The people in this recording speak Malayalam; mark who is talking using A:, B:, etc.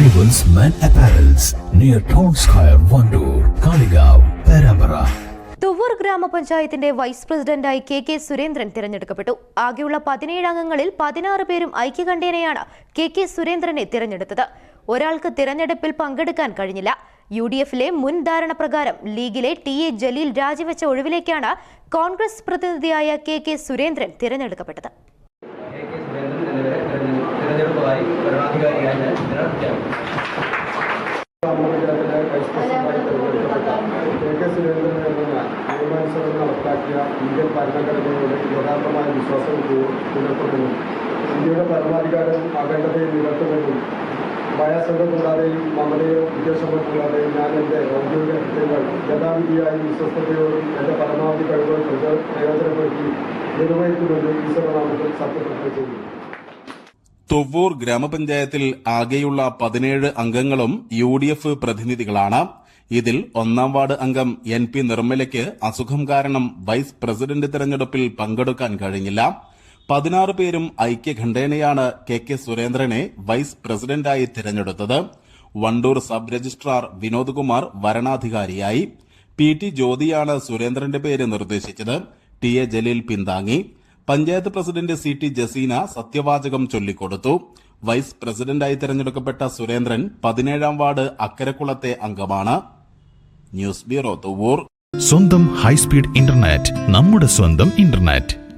A: Arrivals Men Apparels near Town Square, Vandoor, Kaligav, Perambara.
B: Thuvvur ഗ്രാമപഞ്ചായത്തിന്റെ വൈസ് പ്രസിഡന്റായി കെ കെ സുരേന്ദ്രൻ തിരഞ്ഞെടുക്കപ്പെട്ടു. ആകെയുള്ള പതിനേഴ് അംഗങ്ങളിൽ പതിനാറ് പേരും ഐക്യകണ്ഠേനയാണ് കെ കെ സുരേന്ദ്രനെ തിരഞ്ഞെടുത്തത്. ഒരാൾക്ക് തിരഞ്ഞെടുപ്പിൽ പങ്കെടുക്കാൻ കഴിഞ്ഞില്ല. യു ഡി എഫിലെ മുൻ ധാരണ പ്രകാരം ലീഗിലെ ടി എ ജലീൽ രാജിവെച്ച ഒഴിവിലേക്കാണ് കോൺഗ്രസ് പ്രതിനിധിയായ കെ കെ സുരേന്ദ്രൻ തിരഞ്ഞെടുക്കപ്പെട്ടത്.
C: എന്ന ഞാൻ നിയമാനുസരണം നടപ്പാക്കിയ ഇന്ത്യൻ ഭരണഘടനയോട് യഥാർത്ഥമായ വിശ്വാസം പു- പുലർത്തുമെന്നും ഇന്ത്യയുടെ പരമാധികാരം അഖണ്ഡതയെ നിലർത്തുമെന്നും ഭയാസംഘം കൂടാതെയും മമതയോ വിദ്വേഷമോ കൂടാതെയും ഞാൻ എൻ്റെ ഔദ്യോഗിക കൃത്യങ്ങൾ യഥാവിധിയായും വിശ്വസ്തയോടും എൻ്റെ പരമാവധി കഴിവുകൾ പ്രയോ- പ്രയോജനപ്പെടുത്തി നിർവഹിക്കുമെന്ന് ഈശ്വരനാമത്തിൽ സത്യപ്രതിജ്ഞ ചെയ്യുന്നു
D: തുവ്വൂർ ഗ്രാമപഞ്ചായത്തിൽ ആകെയുള്ള പതിനേഴ് അംഗങ്ങളും യു ഡി എഫ് പ്രതിനിധികളാണ്. ഇതിൽ ഒന്നാം വാർഡ് അംഗം എൻ പി നിർമ്മലയ്ക്ക് അസുഖം കാരണം വൈസ് പ്രസിഡന്റ് തെരഞ്ഞെടുപ്പിൽ പങ്കെടുക്കാൻ കഴിഞ്ഞില്ല. പതിനാറ് പേരും ഐക്യഖണ്ഠേനയാണ് കെ കെ സുരേന്ദ്രനെ വൈസ് പ്രസിഡന്റായി തിരഞ്ഞെടുത്തത്. വണ്ടൂർ സബ് രജിസ്ട്രാർ വിനോദ് കുമാർ വരണാധികാരിയായി. പി ടി ജ്യോതിയാണ് സുരേന്ദ്രന്റെ പേര് നിർദ്ദേശിച്ചത്. T A Jaleel പിന്താങ്ങി. Panchayat president C T Jaseena സത്യവാചകം ചൊല്ലിക്കൊടുത്തു. വൈസ് പ്രസിഡന്റായി തെരഞ്ഞെടുക്കപ്പെട്ട സുരേന്ദ്രൻ പതിനേഴാം വാർഡ് അക്കരക്കുളത്തെ അംഗമാണ്. News bureau Thuvvur.
E: സ്വന്തം ഹൈസ്പീഡ് ഇന്റർനെറ്റ് നമ്മുടെ സ്വന്തം ഇന്റർനെറ്റ്.